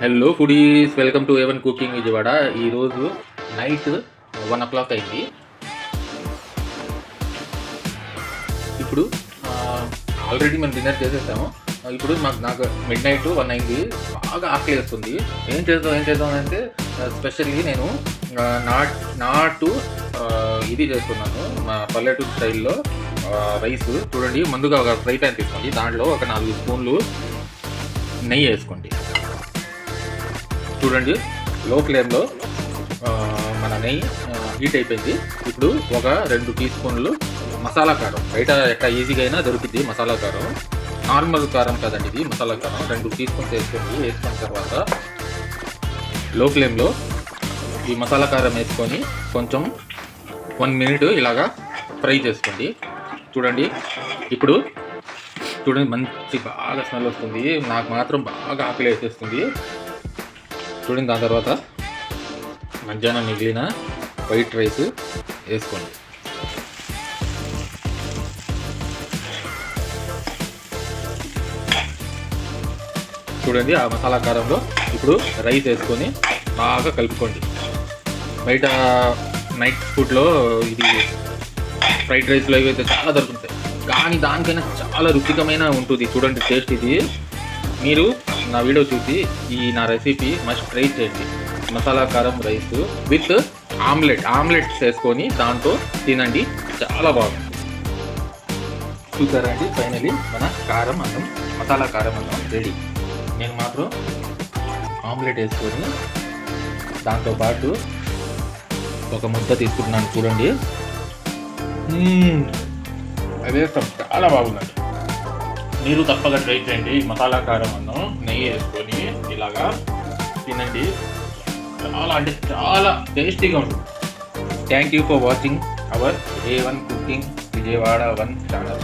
Hello foodies welcome to A one cooking Vijayawada ఈరోజు night one ఓ clock అయింది. ఇప్పుడు already మేము డిన్నర్ చేసేసాము. ఇప్పుడు మాకు నాకు మిడ్ నైట్ వన్ అయింది. బాగా ఆకలి వేస్తుంది. ఏం చేద్దాం ఏం చేద్దాం అంటే స్పెషల్లీ నేను నాట్ నాటు ఇది చేస్తున్నాను. మా పల్లెటూరు స్టైల్లో రైస్ చూడండి ముందుగా ఒక ఫ్రై ప్యాన్ తీసుకోండి. దాంట్లో ఒక నాలుగు స్పూన్లు నెయ్యి వేసుకోండి. చూడండి లో ఫ్లేమ్లో మన నెయ్యి హీట్ అయిపోయింది. ఇప్పుడు ఒక రెండు టీ స్పూన్లు మసాలా కారం. బయట ఎక్కడ ఈజీగా అయినా దొరికింది మసాలా కారం. నార్మల్ కారం కదండి ఇది మసాలా కారం. రెండు టీ స్పూన్స్ వేసుకోండి వేసుకున్న తర్వాత లో ఫ్లేమ్లో ఈ మసాలా కారం వేసుకొని కొంచెం వన్ మినిట్ ఇలాగా ఫ్రై చేసుకోండి. చూడండి ఇప్పుడు చూడండి మంచి బాగా స్మెల్ వస్తుంది. నాకు మాత్రం బాగా ఆకలి వేసేస్తుంది. చూడండి దాని తర్వాత మధ్యాహ్నం మిగిలిన వైట్ రైస్ వేసుకోండి. చూడండి ఆ మసాలా కారంలో ఇప్పుడు రైస్ వేసుకొని బాగా కలుపుకోండి. బయట నైట్ ఫుడ్లో ఇది ఫ్రైడ్ రైస్లో అయితే చాలా దొరుకుతాయి కానీ దానికైనా చాలా రుచికమైన ఉంటుంది. చూడండి టేస్ట్ ఇది. మీరు నా వీడియో చూసి ఈ నా రెసిపీ మస్ట్ ట్రై చేయండి. మసాలా కారం రైస్ విత్ ఆమ్లెట్ ఆమ్లెట్ చేసుకొని దాంతో తినండి. చాలా బాగుంది చూసారా అండి? ఫైనలీ మన కారం అన్నం మసాలా కారం అన్నం రెడీ నేను మాత్రం ఆమ్లెట్ వేసుకొని దాంతోపాటు ఒక ముద్ద తీసుకుంటున్నాను. చూడండి. అదే చాలా బాగుందండి. మీరు తప్పక ట్రై చేయండి. మసాలా కారం అన్నం నెయ్యి వేసుకొని ఇలాగా తినండి. చాలా అంటే చాలా టేస్టీగా ఉంటుంది. Thank you for watching our A one cooking Vijayawada one channel